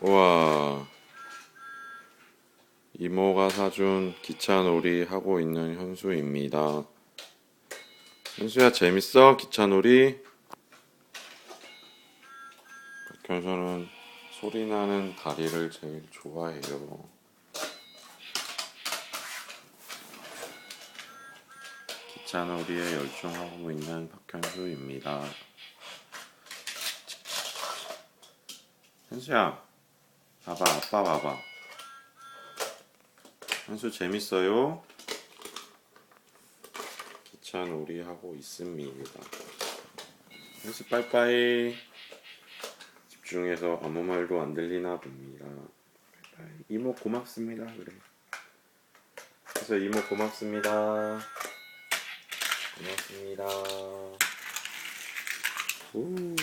우와. 이모가 사준 기차놀이 하고 있는 현수입니다. 현수야 재밌어? 기차놀이? 박현수는 소리 나는 다리를 제일 좋아해요. 기차놀이에 열중하고 있는 박현수입니다. 현수야, 봐봐, 아빠 봐봐. 현수 재밌어요? 기차 놀이 하고 있습니다. 현수 빠이빠이. 집중해서 아무 말도 안 들리나 봅니다. 빠이빠이. 이모 고맙습니다. 그래. 그래서 이모 고맙습니다. 고맙습니다. 우.